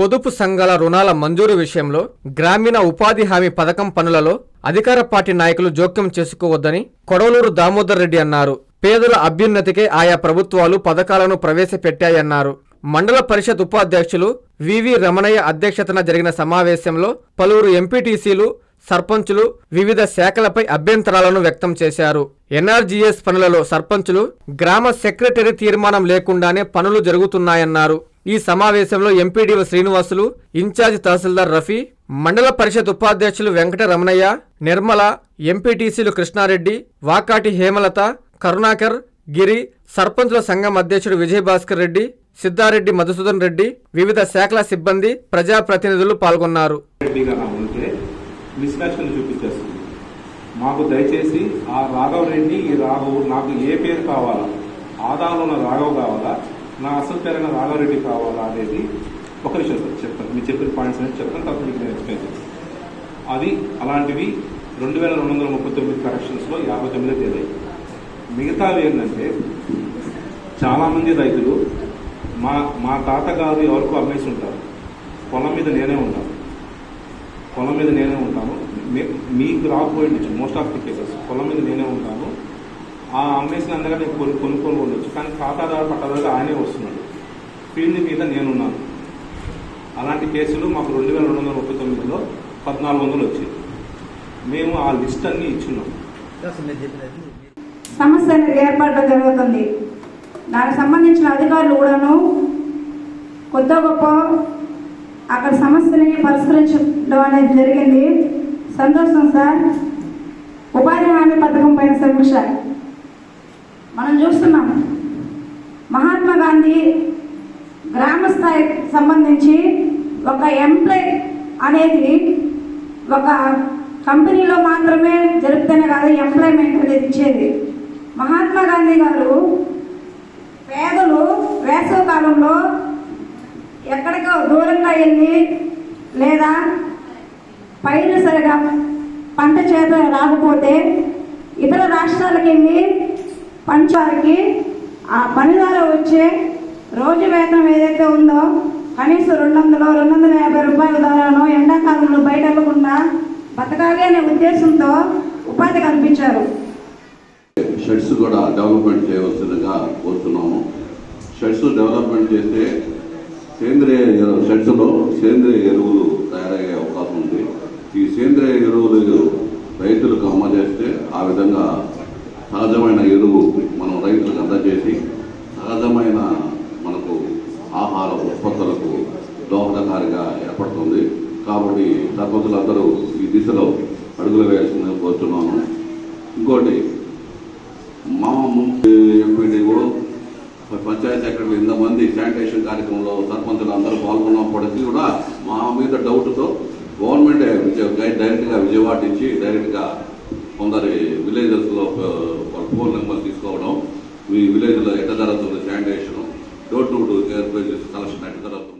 పొదుపు సంఘాల రుణాల మంజూరు విషయంలో గ్రామీణ ఉపాధి హామీ పథకం పనులలో అధికార పార్టీ నాయకులు జోక్యం చేసుకోవద్దని కొడవలూరు దామోదర్ రెడ్డి అన్నారు. పేదల అభ్యున్నతికే ఆయా ప్రభుత్వాలు పథకాలను ప్రవేశపెట్టాయన్నారు. మండల పరిషత్ ఉపాధ్యక్షులు వివి రమణయ్య అధ్యక్షతన జరిగిన సమావేశంలో పలువురు ఎంపీటీసీలు సర్పంచులు వివిధ శాఖలపై అభ్యంతరాలను వ్యక్తం చేశారు. ఎన్ఆర్జీఎస్ పనులలో సర్పంచులు గ్రామ సెక్రటరీ తీర్మానం లేకుండానే పనులు జరుగుతున్నాయన్నారు. ఈ సమావేశంలో MPDO Srinivasulu in charge tahsildar Rafi మండల పరిషత్ ఉపాధ్యక్షులు వెంకట రమణయ్య నిర్మల ఎంపీటీసీలు కృష్ణారెడ్డి వాకాటి హేమలత కరుణాకర్ గిరి సర్పంచుల సంఘం అధ్యక్షుడు విజయభాస్కర్ రెడ్డి సిద్ధారెడ్డి మధుసూదన్ రెడ్డి వివిధ శాఖల సిబ్బంది ప్రజాప్రతినిధులు పాల్గొన్నారు. మాకు దయచేసి ఆ రాఘవ్ రెడ్డి ఈ రాఘవ్ నాకు ఏ పేరు కావాలా? ఆదాలో రాఘవ్ కావాలా? నా అసలు పేరైన రాఘవ్ కావాలా అనేది ఒక విషయం సార్ చెప్తాను. మీరు చెప్పిన పాయింట్స్ అనేది చెప్తాను తర్వాత మీకు నేను ఎక్స్ప్లెయిన్ చేస్తాను. అది అలాంటివి రెండు వేల రెండు వందల ముప్పై తొమ్మిది కరెక్షన్స్లో యాభై తొమ్మిది తేదీ మిగతావి ఏంటంటే చాలామంది రైతులు మా మా తాతగారు ఎవరికో అమ్మేసి ఉంటారు. పొలం మీద నేనే ఉంటాను. పొలం మీద నేనే ఉంటాను. మీ- మీకు రాకపోయిండొచ్చు మోస్ట్ ఆఫ్ ది కేసెస్ పొలం మీద నేనే ఉంటాను. ఆ అమ్మేసిన అందగా నేను కొను కొనుక్కొని ఉండొచ్చు. కానీ ఖాతాదారు పట్టాదారు ఆయనే వస్తున్నాడు. ఫీల్డ్ మీద నేనున్నాను. అలాంటి కేసులు మాకు రెండు వేల రెండు వందల ముప్పై తొమ్మిదిలో పద్నాలుగు వందలు వచ్చాయి. మేము ఆ లిస్ట్ అన్ని ఇచ్చున్నాం. సమస్య అనేది ఏర్పడడం జరుగుతుంది. దానికి సంబంధించిన అధికారులు కూడాను కొత్త గొప్ప అక్కడ సమస్యని పరిష్కరించడం అనేది జరిగింది. సంతోషం సార్. ఉపాధి హామీ పథకం పైన సమీక్ష. మనం చూస్తున్నాం మహాత్మా గాంధీ గ్రామ స్థాయికి సంబంధించి ఒక ఎంప్లాయ్ అనేది ఒక కంపెనీలో మాత్రమే జరుపుతూనే కాదు ఎంప్లాయ్మెంట్ అనేది ఇచ్చేది. మహాత్మా గాంధీ గారు పేదలు వేసవ కాలంలో ఎక్కడికో దూరంగా వెళ్ళి లేదా పైరు సరిగా పంట చేత రాకపోతే ఇతర రాష్ట్రాలకు వెళ్ళి పంచారికి ఆ పని ద్వారా వచ్చే రోజు వేతనం ఏదైతే ఉందో కనీసం రెండు వందలు రెండు వందల యాభై రూపాయల ద్వారానో ఎండాకాలంలో బయట వెళ్ళకుండా బతకాలి అనే ఉద్దేశంతో ఉపాధి కల్పించారు. షెడ్స్ కూడా డెవలప్మెంట్ చేయవలసిందిగా కోరుతున్నాము. షెడ్స్ డెవలప్మెంట్ చేస్తే సేంద్రియ షెడ్స్లో సేంద్రియ ఎరువులు తయారయ్యే అవకాశం ఉంది. ఈ సేంద్రియ ఎరువులు రైతులకు అందజేస్తే ఆ విధంగా సహజమైన ఎరువు మనం రైతులకు అందజేసి సహజమైన మనకు ఆహార ఉత్పత్తులకు దోహదకారిగా ఏర్పడుతుంది. కాబట్టి సర్పంచులందరూ ఈ దిశలో అడుగులు వేయాల్సిందని కోరుతున్నాను ఇంకోటి మా ముందు ఎంపీడీఓ పంచాయతీ సెక్రటరీ ఇంతమంది శానిటేషన్ కార్యక్రమంలో సర్పంచులు అందరూ పాల్గొన్నప్పటికీ కూడా మా మీద డౌట్తో గవర్నమెంట్ డైరెక్ట్గా విజయవాడ నుంచి డైరెక్ట్గా కొందరి విలేజెస్లో వాళ్ళ ఫోన్ నెంబర్ తీసుకోవడం మీ విలేజ్లో ఎట్ట జరుగుతుంది sanitation door to door collection ఎట్ట జరుగుతుంది